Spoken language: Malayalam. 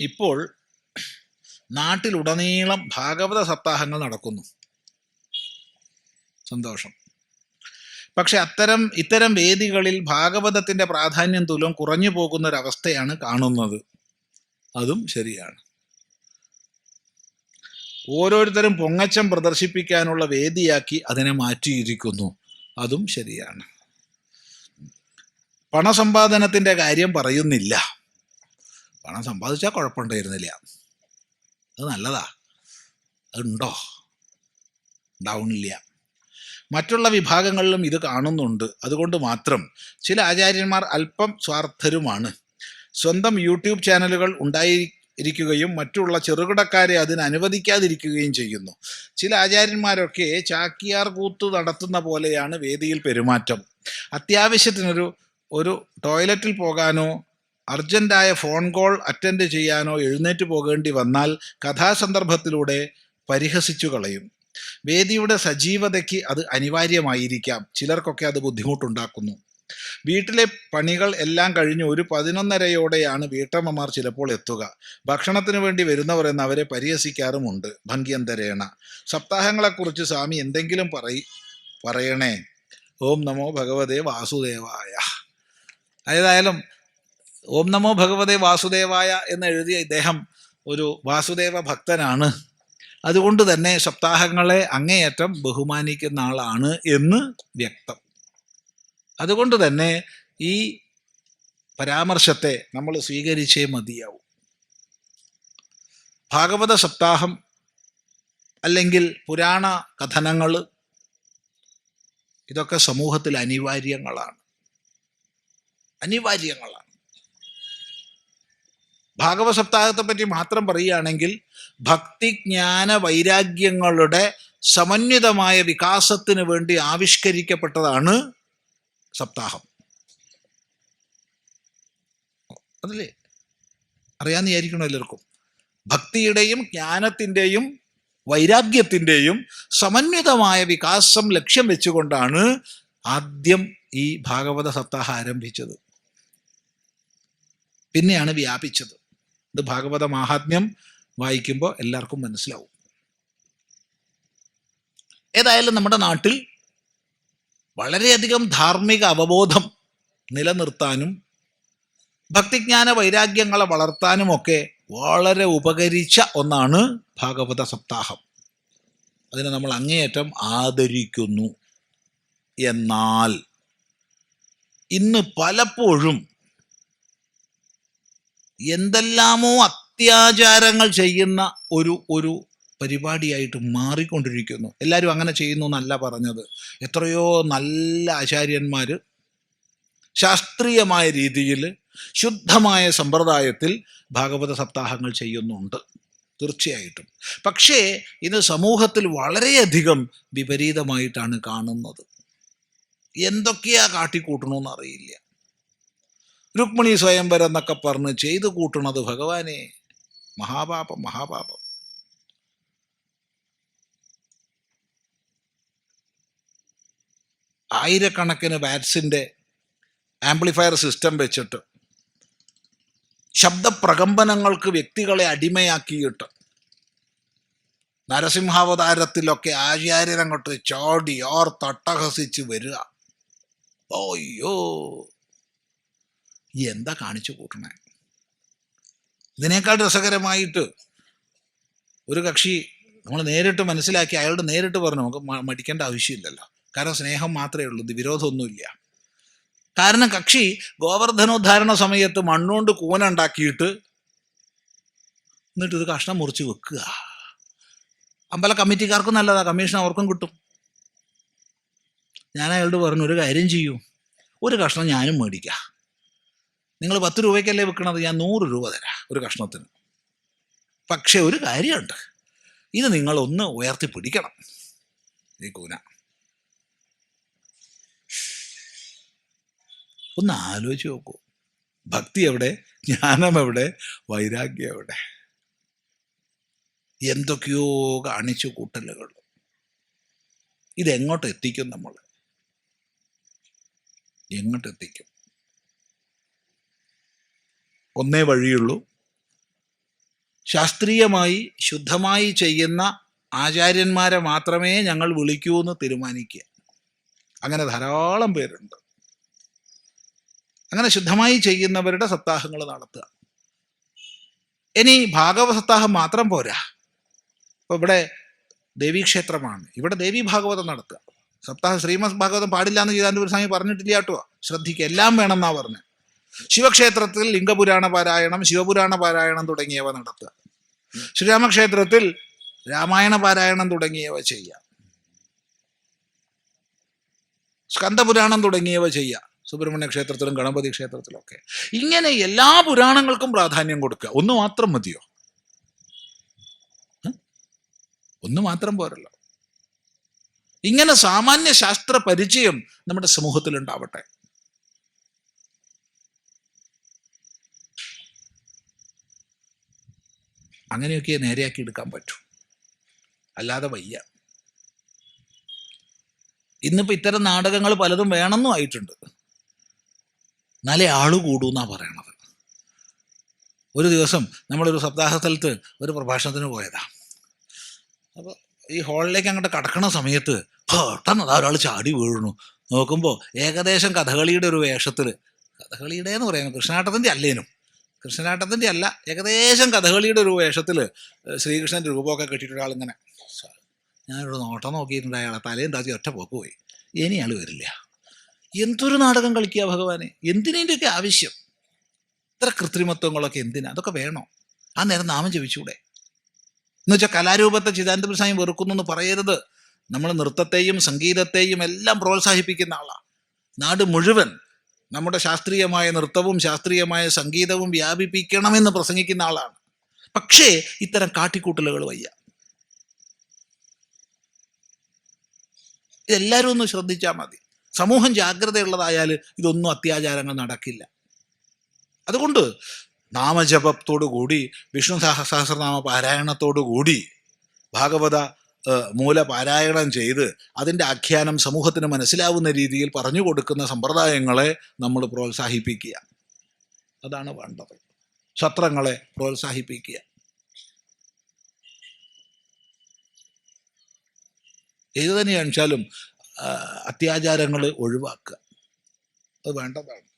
ഇപ്പോൾ നാട്ടിലുടനീളം ഭാഗവത സപ്താഹങ്ങൾ നടക്കുന്നു. സന്തോഷം. പക്ഷെ അത്തരം ഇത്തരം വേദികളിൽ ഭാഗവതത്തിന്റെ പ്രാധാന്യം തുലം കുറഞ്ഞു പോകുന്ന ഒരവസ്ഥയാണ് കാണുന്നത്. അതും ശരിയാണ്. ഓരോരുത്തരും പൊങ്ങച്ചം പ്രദർശിപ്പിക്കാനുള്ള വേദിയാക്കി അതിനെ മാറ്റിയിരിക്കുന്നു. അതും ശരിയാണ്. പണസമ്പാദനത്തിന്റെ കാര്യം പറയുന്നില്ല. പണം സമ്പാദിച്ചാൽ കുഴപ്പമുണ്ടായിരുന്നില്ല. അത് നല്ലതാ. അതുണ്ടോ ഉണ്ടാവുന്നില്ല മറ്റുള്ള വിഭാഗങ്ങളിലും ഇത് കാണുന്നുണ്ട്. അതുകൊണ്ട് മാത്രം ചില ആചാര്യന്മാർ അല്പം സ്വാർത്ഥരുമാണ്. സ്വന്തം യൂട്യൂബ് ചാനലുകൾ ഉണ്ടായിരിക്കുകയും മറ്റുള്ള ചെറുകിടക്കാരെ അതിന് അനുവദിക്കാതിരിക്കുകയും ചെയ്യുന്നു. ചില ആചാര്യന്മാരൊക്കെ ചാക്കിയാർ കൂത്ത് നടത്തുന്ന പോലെയാണ് വേദിയിൽ പെരുമാറ്റം. അത്യാവശ്യത്തിനൊരു ഒരു ടോയ്ലറ്റിൽ പോകാനോ അർജന്റായ ഫോൺ കോൾ അറ്റൻഡ് ചെയ്യാനോ എഴുന്നേറ്റ് പോകേണ്ടി വന്നാൽ കഥാസന്ദർഭത്തിലൂടെ പരിഹസിച്ചു കളയും. വേദിയുടെ സജീവതയ്ക്ക് അത് അനിവാര്യമായിരിക്കാം. ചിലർക്കൊക്കെ അത് ബുദ്ധിമുട്ടുണ്ടാക്കുന്നു. വീട്ടിലെ പണികൾ എല്ലാം കഴിഞ്ഞ് ഒരു പതിനൊന്നരയോടെയാണ് വീട്ടമ്മമാർ ചിലപ്പോൾ എത്തുക. ഭക്ഷണത്തിന് വേണ്ടി വരുന്നവർ എന്ന് അവരെ പരിഹസിക്കാറുമുണ്ട്. ഭംഗ്യന്തരേണ. സപ്താഹങ്ങളെക്കുറിച്ച് സ്വാമി എന്തെങ്കിലും പറയി പറയണേ. ഓം നമോ ഭഗവതേ വാസുദേവായ. ഏതായാലും ഓം നമോ ഭഗവതേ വാസുദേവായ എന്ന് എഴുതിയ ഇദ്ദേഹം ഒരു വാസുദേവ ഭക്തനാണ്. അതുകൊണ്ട് തന്നെ സപ്താഹങ്ങളെ അങ്ങേയറ്റം ബഹുമാനിക്കുന്ന ആളാണ് എന്ന് വ്യക്തം. അതുകൊണ്ട് തന്നെ ഈ പരാമർശത്തെ നമ്മൾ സ്വീകരിച്ചേ മതിയാവും. ഭാഗവത സപ്താഹം അല്ലെങ്കിൽ പുരാണ കഥനങ്ങൾ ഇതൊക്കെ സമൂഹത്തിൽ അനിവാര്യങ്ങളാണ്. അനിവാര്യങ്ങളാണ്. ഭാഗവ സപ്താഹത്തെപ്പറ്റി മാത്രം പറയുകയാണെങ്കിൽ ഭക്തി ജ്ഞാന വൈരാഗ്യങ്ങളുടെ സമന്വിതമായ വികാസത്തിന് വേണ്ടി ആവിഷ്കരിക്കപ്പെട്ടതാണ് സപ്താഹം. അതല്ലേ? അറിയാന്ന് വിചാരിക്കണം എല്ലാവർക്കും? ഭക്തിയുടെയും ജ്ഞാനത്തിന്റെയും വൈരാഗ്യത്തിന്റെയും സമന്വിതമായ വികാസം ലക്ഷ്യം വെച്ചുകൊണ്ടാണ് ആദ്യം ഈ ഭാഗവത സപ്താഹം ആരംഭിച്ചത്. പിന്നെയാണ് വ്യാപിച്ചത്. ഇത് ഭാഗവത മാഹാത്മ്യം വായിക്കുമ്പോൾ എല്ലാവർക്കും മനസ്സിലാവും. ഏതായാലും നമ്മുടെ നാട്ടിൽ വളരെയധികം ധാർമ്മിക അവബോധം നിലനിർത്താനും ഭക്തിജ്ഞാന വൈരാഗ്യങ്ങളെ വളർത്താനും ഒക്കെ വളരെ ഉപകരിച്ച ഒന്നാണ് ഭാഗവത സപ്താഹം. അതിനെ നമ്മൾ അങ്ങേയറ്റം ആദരിക്കുന്നു. എന്നാൽ ഇന്ന് പലപ്പോഴും എന്തെല്ലാമോ അത്യാചാരങ്ങൾ ചെയ്യുന്ന ഒരു ഒരു പരിപാടിയായിട്ട് മാറിക്കൊണ്ടിരിക്കുന്നു. എല്ലാവരും അങ്ങനെ ചെയ്യുന്നു എന്നല്ല പറഞ്ഞത്. എത്രയോ നല്ല ആചാര്യന്മാർ ശാസ്ത്രീയമായ രീതിയിൽ ശുദ്ധമായ സമ്പ്രദായത്തിൽ ഭാഗവത സപ്താഹങ്ങൾ ചെയ്യുന്നുണ്ട്. തീർച്ചയായിട്ടും. പക്ഷേ ഇത് സമൂഹത്തിൽ വളരെയധികം വിപരീതമായിട്ടാണ് കാണുന്നത്. എന്തൊക്കെയാ കാട്ടിക്കൂട്ടണമെന്ന് അറിയില്ല. രുക്മിണി സ്വയംവരം എന്നൊക്കെ പറഞ്ഞ് ചെയ്തു കൂട്ടണത് ഭഗവാനെ. മഹാപാപം മഹാപാപം. ആയിരക്കണക്കിന് വാറ്റ്സിന്റെ ആംപ്ലിഫയർ സിസ്റ്റം വെച്ചിട്ട് ശബ്ദപ്രകമ്പനങ്ങൾക്ക് വ്യക്തികളെ അടിമയാക്കിയിട്ട് നരസിംഹാവതാരത്തിലൊക്കെ ആചാര്യരങ്ങോട്ട് ചാടി ഓർ തട്ടഹസിച്ച് വരിക. ഓയ്യോ എന്താ കാണിച്ചു കൂട്ടണേ? ഇതിനേക്കാൾ രസകരമായിട്ട് ഒരു കക്ഷി നമ്മൾ നേരിട്ട് മനസ്സിലാക്കി അയാളോട് നേരിട്ട് പറഞ്ഞു നമുക്ക് മടിക്കേണ്ട ആവശ്യമില്ലല്ലോ. കാരണം സ്നേഹം മാത്രമേ ഉള്ളൂ ഇത് വിരോധമൊന്നുമില്ല. കാരണം കക്ഷി ഗോവർദ്ധനോദ്ധാരണ സമയത്ത് മണ്ണുകൊണ്ട് കൂന ഉണ്ടാക്കിയിട്ട് എന്നിട്ട് ഇത് കഷ്ണം മുറിച്ച് വെക്കുക. അമ്പല കമ്മിറ്റിക്കാർക്കും നല്ലതാ കമ്മീഷൻ അവർക്കും കിട്ടും. ഞാൻ അയാളോട് പറഞ്ഞു ഒരു കാര്യം ചെയ്യൂ. ഒരു കഷ്ണം ഞാനും മേടിക്കാം. നിങ്ങൾ പത്ത് രൂപയ്ക്കല്ലേ വിൽക്കണത്? ഞാൻ നൂറ് രൂപ തരാം ഒരു കഷ്ണത്തിന്. പക്ഷേ ഒരു കാര്യമുണ്ട്. ഇത് നിങ്ങളൊന്ന് ഉയർത്തി പിടിക്കണം ഈ കൂന. ഒന്ന് ആലോചിച്ച് നോക്കൂ. ഭക്തി എവിടെ? ജ്ഞാനം എവിടെ? വൈരാഗ്യം എവിടെ? എന്തൊക്കെയോ കാണിച്ചു കൂട്ടലുകൾ. ഇതെങ്ങോട്ട് എത്തിക്കും നമ്മൾ എങ്ങോട്ടെത്തിക്കും? ഒന്നേ വഴിയുള്ളൂ. ശാസ്ത്രീയമായി ശുദ്ധമായി ചെയ്യുന്ന ആചാര്യന്മാരെ മാത്രമേ ഞങ്ങൾ വിളിക്കൂ എന്ന് തീരുമാനിക്കുക. അങ്ങനെ ധാരാളം പേരുണ്ട്. അങ്ങനെ ശുദ്ധമായി ചെയ്യുന്നവരുടെ സപ്താഹങ്ങൾ നടത്തുക. ഇനി ഭാഗവത സപ്താഹം മാത്രം പോരാ. ഇപ്പൊ ഇവിടെ ദേവീക്ഷേത്രമാണ് ഇവിടെ ദേവി ഭാഗവതം നടത്തുക. സപ്താഹം ശ്രീമദ് ഭാഗവതം പാടില്ല എന്ന് ചെയ്താൽ സ്വാമി പറഞ്ഞിട്ടില്ല കേട്ടോ. ശ്രദ്ധിക്കുക. എല്ലാം വേണമെന്നാണ് പറഞ്ഞത് ശിവക്ഷേത്രത്തിൽ ലിംഗപുരാണ പാരായണം ശിവപുരാണ പാരായണം തുടങ്ങിയവ നടത്തുക. ശ്രീരാമക്ഷേത്രത്തിൽ രാമായണ പാരായണം തുടങ്ങിയവ ചെയ്യാം സ്കന്ദപുരാണം തുടങ്ങിയവ ചെയ്യാം സുബ്രഹ്മണ്യ ക്ഷേത്രത്തിലും ഗണപതി ക്ഷേത്രത്തിലും ഒക്കെ. ഇങ്ങനെ എല്ലാ പുരാണങ്ങൾക്കും പ്രാധാന്യം കൊടുക്കുക. ഒന്ന് മാത്രം മതിയോ? ഒന്ന് മാത്രം പോരല്ലോ. ഇങ്ങനെ സാമാന്യ ശാസ്ത്ര പരിചയം നമ്മുടെ സമൂഹത്തിൽ ഉണ്ടാവട്ടെ അങ്ങനെയൊക്കെ നേരെയാക്കി എടുക്കാൻ പറ്റൂ. അല്ലാതെ വയ്യ. ഇന്നിപ്പോൾ ഇത്തരം നാടകങ്ങൾ പലതും വേണമെന്നും ആയിട്ടുണ്ട്. എന്നാലേ ആൾ കൂടൂ എന്നാണ് പറയണത്. ഒരു ദിവസം നമ്മളൊരു സപ്താഹ സ്ഥലത്ത് ഒരു പ്രഭാഷണത്തിന് പോയതാ. അപ്പോൾ ഈ ഹാളിലേക്ക് അങ്ങോട്ട് കടക്കണ സമയത്ത് പെട്ടെന്ന് അതാ ഒരാൾ ചാടി വീഴുന്നു. നോക്കുമ്പോൾ ഏകദേശം കഥകളിയുടെ ഒരു വേഷത്തിൽ കഥകളിയുടെ എന്ന് പറയുന്നത് കൃഷ്ണാട്ടത്തിന്റെ അല്ലേനും. കൃഷ്ണനാട്ടത്തിന്റെ അല്ല ഏകദേശം കഥകളിയുടെ ഒരു വേഷത്തിൽ ശ്രീകൃഷ്ണന്റെ രൂപമൊക്കെ കെട്ടിയിട്ട് ഒരാളിങ്ങനെ ഞാനൊരു നോട്ടം നോക്കിയിട്ടുണ്ട് അയാളെ. തലയും താത്തി ഒറ്റ പോക്ക് പോയി. ഇനി ആൾ വരില്ല. എന്തൊരു നാടകം കളിക്കുക ഭഗവാനെ? എന്തിനേന്റെയൊക്കെ ആവശ്യം? ഇത്ര കൃത്രിമത്വങ്ങളൊക്കെ എന്തിനാ? അതൊക്കെ വേണോ? ആ നേരം നാമം ജപിച്ചൂടെ. എന്ന് വെച്ചാൽ കലാരൂപത്തെ ചിദാനന്ദ സ്വാമി വെറുക്കുന്നു എന്ന് പറയരുത്. നമ്മൾ നൃത്തത്തെയും സംഗീതത്തെയും എല്ലാം പ്രോത്സാഹിപ്പിക്കുന്ന ആളാണ് നാട് മുഴുവൻ നമ്മുടെ ശാസ്ത്രീയമായ നൃത്തവും ശാസ്ത്രീയമായ സംഗീതവും വ്യാപിപ്പിക്കണമെന്ന് പ്രസംഗിക്കുന്ന ആളാണ്. പക്ഷേ ഇത്തരം കാട്ടിക്കൂട്ടലുകൾ വയ്യ. ഇതെല്ലാവരും ഒന്ന് ശ്രദ്ധിച്ചാൽ മതി. സമൂഹം ജാഗ്രതയുള്ളതായാൽ ഇതൊന്നും അത്യാചാരങ്ങൾ നടക്കില്ല. അതുകൊണ്ട് നാമജപത്തോടു കൂടി വിഷ്ണു സഹസ്രനാമ പാരായണത്തോടു കൂടി ഭാഗവത മൂലപാരായണം ചെയ്ത് അതിന്റെ ആഖ്യാനം സമൂഹത്തിന് മനസ്സിലാവുന്ന രീതിയിൽ പറഞ്ഞു കൊടുക്കുന്ന സമ്പ്രദായങ്ങളെ നമ്മൾ പ്രോത്സാഹിപ്പിക്കുക. അതാണ് വേണ്ടത്. ക്ഷത്രങ്ങളെ പ്രോത്സാഹിപ്പിക്കുക. ഏത് തന്നെയാണെച്ചാലും അത്യാചാരങ്ങൾ ഒഴിവാക്കുക. അത് വേണ്ടതാണ്.